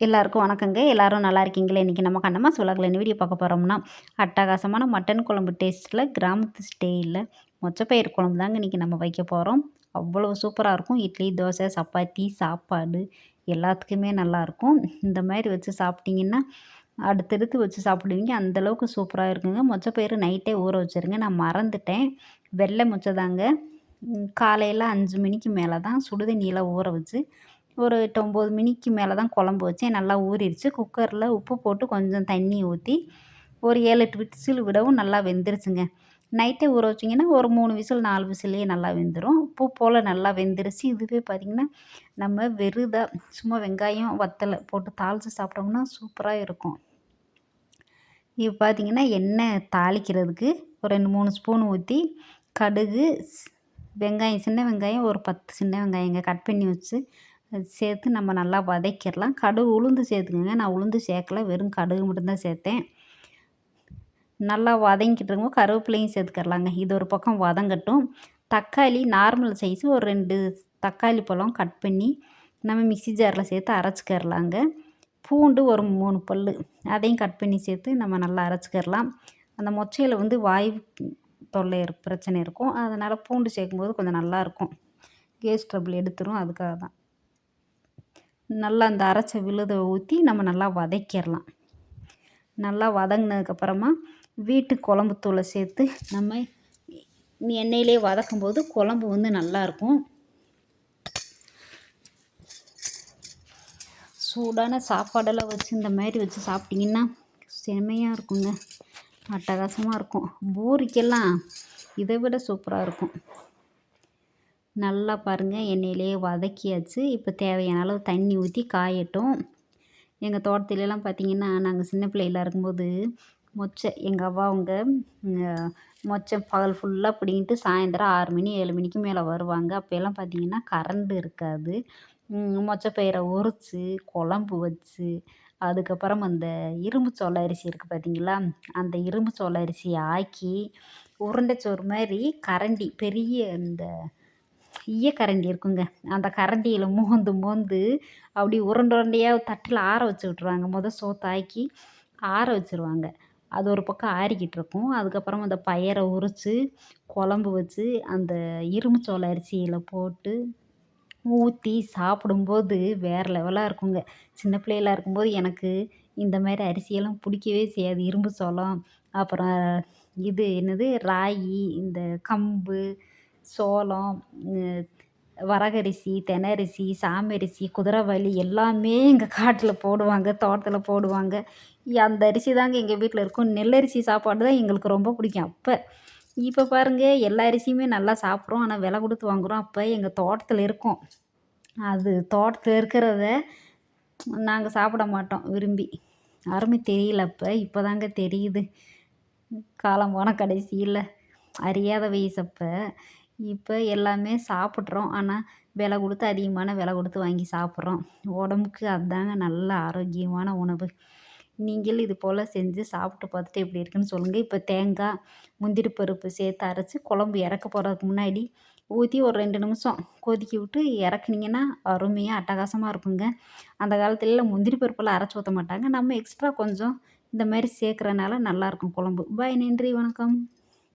எல்லாருக்கும் வணக்கங்க. எல்லாரும் நல்லா இருக்கீங்களே? இன்றைக்கி நம்ம கண்ணம்மா சுலகில் என்ன வீடியோ பார்க்க போகிறோம்னா அட்டகாசமான மட்டன் குழம்பு டேஸ்ட்டில் கிராமத்து ஸ்டேயில் மொச்சப்பயிர் குழம்பு தாங்க இன்றைக்கி நம்ம வைக்க போகிறோம் அவ்வளோ சூப்பராக இருக்கும். இட்லி தோசை சப்பாத்தி சாப்பாடு எல்லாத்துக்குமே நல்லாயிருக்கும் இந்த மாதிரி வச்சு சாப்பிட்டிங்கன்னா அடுத்தடுத்து வச்சு சாப்பிடுவீங்க. அந்தளவுக்கு சூப்பராக இருக்குங்க. மொச்சப்பயிறு நைட்டே ஊற வச்சுருங்க. நான் மறந்துட்டேன். வெள்ளை மொச்சை தாங்க. காலையில் அஞ்சு மணிக்கு மேலே தான் சுடுதண்ணியில் ஊற வச்சு ஒரு எட்டு ஒம்பது மணிக்கு மேலே தான் குழம்பு வச்சேன். நல்லா ஊறிடுச்சு. குக்கரில் உப்பு போட்டு கொஞ்சம் தண்ணி ஊற்றி ஒரு ஏழு எட்டு விசில் விடவும் நல்லா வெந்துருச்சுங்க. நைட்டே ஊற வச்சிங்கன்னா ஒரு மூணு விசில் நாலு விசிலே நல்லா வெந்துடும் பூ போல் நல்லா வெந்துருச்சு. இதுவே பார்த்திங்கன்னா நம்ம வெறுதாக சும்மா வெங்காயம் வத்தலை போட்டு தாளித்து சாப்பிட்டோம்னா சூப்பராக இருக்கும். இப்போ பார்த்திங்கன்னா எண்ணெய் தாளிக்கிறதுக்கு ஒரு ரெண்டு மூணு ஸ்பூன் ஊற்றி கடுகு வெங்காயம் சின்ன வெங்காயம் ஒரு பத்து சின்ன வெங்காயங்க கட் பண்ணி வச்சு சேர்த்து நம்ம நல்லா வதக்கிடலாம். கடுகு உளுந்து சேர்த்துக்கோங்க. நான் உளுந்து சேர்க்கல. வெறும் கடுகு மட்டும்தான் சேர்த்தேன். நல்லா வதங்கிட்டு கருவேப்பிலையும் சேர்த்துக்கலாங்க இது ஒரு பக்கம் வதங்கட்டும். தக்காளி நார்மல் சைஸு ஒரு ரெண்டு தக்காளி பழம் கட் பண்ணி நம்ம மிக்சி ஜாரில் சேர்த்து அரைச்சிக்கிறலாங்க. பூண்டு ஒரு மூணு பல் அதையும் கட் பண்ணி சேர்த்து நம்ம நல்லா அரைச்சிக்கிறலாம். அந்த மொச்சையில் வந்து வாய் தொல்லை பிரச்சனை இருக்கும். அதனால் பூண்டு சேர்க்கும்போது கொஞ்சம் நல்லாயிருக்கும் கேஸ் ட்ரபிள் எடுத்துரும். அதுக்காக தான் நல்லா அந்த அரைச்ச விழுதை ஊற்றி நம்ம நல்லா வதக்கிடலாம். நல்லா வதங்கினதுக்கப்புறமா வீட்டு குழம்பு தூளை சேர்த்து நம்ம எண்ணெயிலே வதக்கும்போது குழம்பு வந்து நல்லாயிருக்கும் சூடான சாப்பாடெல்லாம் வச்சு இந்த மாதிரி வச்சு சாப்பிட்டிங்கன்னா செம்மையாக இருக்குங்க. அட்டகாசமாக இருக்கும். பூரிக்கெல்லாம் இதை விட சூப்பராக இருக்கும். நல்லா பாருங்கள் எண்ணெயிலேயே வதக்கியாச்சு. இப்போ தேவையான அளவு தண்ணி ஊற்றி காயட்டும். எங்கள் தோட்டத்துலலாம் பார்த்திங்கன்னா நாங்கள் சின்ன பிள்ளையில இருக்கும்போது மொச்சை எங்கள் அவ்வா அவங்க மொச்சை பகல் ஃபுல்லாக பிடிங்கிட்டு சாயந்தரம் ஆறு மணி ஏழு மணிக்கு மேலே வருவாங்க. அப்போல்லாம் பார்த்திங்கன்னா கரண்டு இருக்காது. மொச்சை பயிரை உரித்து குழம்பு வச்சு அதுக்கப்புறம் அந்த இரும்பு சோள அரிசி இருக்குது பார்த்தீங்களா அந்த இரும்பு சோள அரிசியை ஆக்கி உருண்டை சோறு மாதிரி கரண்டி பெரிய இந்த ஈயக்கரண்டி இருக்குங்க. அந்த கரண்டியில் மோந்து மோந்து அப்படி உருண்டை உருண்டையாக தட்டில் ஆற வச்சு விட்ருவாங்க மொதல் சோத்தாக்கி ஆற வச்சுருவாங்க. அது ஒரு பக்கம் ஆறிக்கிட்டு இருக்கும். அதுக்கப்புறம் அந்த பயரை உரித்து குழம்பு வச்சு அந்த இரும்புச்சோள அரிசியில் போட்டு ஊற்றி சாப்பிடும்போது வேறு லெவலாக இருக்குங்க. சின்ன பிள்ளைகளாக இருக்கும்போது எனக்கு இந்த மாதிரி அரிசியெல்லாம் பிடிக்கவே செய்யாது. இரும்பு சோளம் அப்புறம் இது என்னது? ராகி இந்த கம்பு சோளம் வரகரிசி தெனரிசி சாமரிசி குதிரைவாலி எல்லாமே எங்கள் காட்டில் போடுவாங்க தோட்டத்தில் போடுவாங்க. அந்த அரிசி தாங்க எங்கள் வீட்டில் இருக்கும். நெல்லரிசி சாப்பாடு தான் எங்களுக்கு ரொம்ப பிடிக்கும். அப்போ இப்போ பாருங்கள் எல்லா அரிசியுமே நல்லா சாப்பிட்றோம். ஆனால் விலை கொடுத்து வாங்குகிறோம் அப்போ எங்கள் தோட்டத்தில் இருக்கும். அது தோட்டத்தில் இருக்கிறத நாங்கள் சாப்பிட மாட்டோம் விரும்பி. அருமை தெரியல அப்போ. இப்போ தாங்க தெரியுது. காலம் போன கடைசியில். அறியாத வயசப்போ இப்போ எல்லாமே சாப்பிட்றோம். ஆனால் விலை கொடுத்து அதிகமான விலை கொடுத்து வாங்கி சாப்பிட்றோம். உடம்புக்கு அதுதாங்க நல்ல ஆரோக்கியமான உணவு. நீங்கள் இது போல் செஞ்சு சாப்பிட்டு பார்த்துட்டு எப்படி இருக்குன்னு சொல்லுங்கள் இப்போ தேங்காய் முந்திரி பருப்பு சேர்த்து அரைச்சி குழம்பு இறக்க போகிறதுக்கு முன்னாடி ஊற்றி ஒரு ரெண்டு நிமிஷம் கொதிக்க விட்டு இறக்குனீங்கன்னா அருமையாக அட்டகாசமாக இருக்குங்க. அந்த காலத்துலலாம் முந்திரி பருப்பெல்லாம் அரைச்சி ஊற்ற மாட்டாங்க. நம்ம எக்ஸ்ட்ரா கொஞ்சம் இந்த மாதிரி சேர்க்குறனால நல்லாயிருக்கும் குழம்பு. பாய் நன்றி வணக்கம்.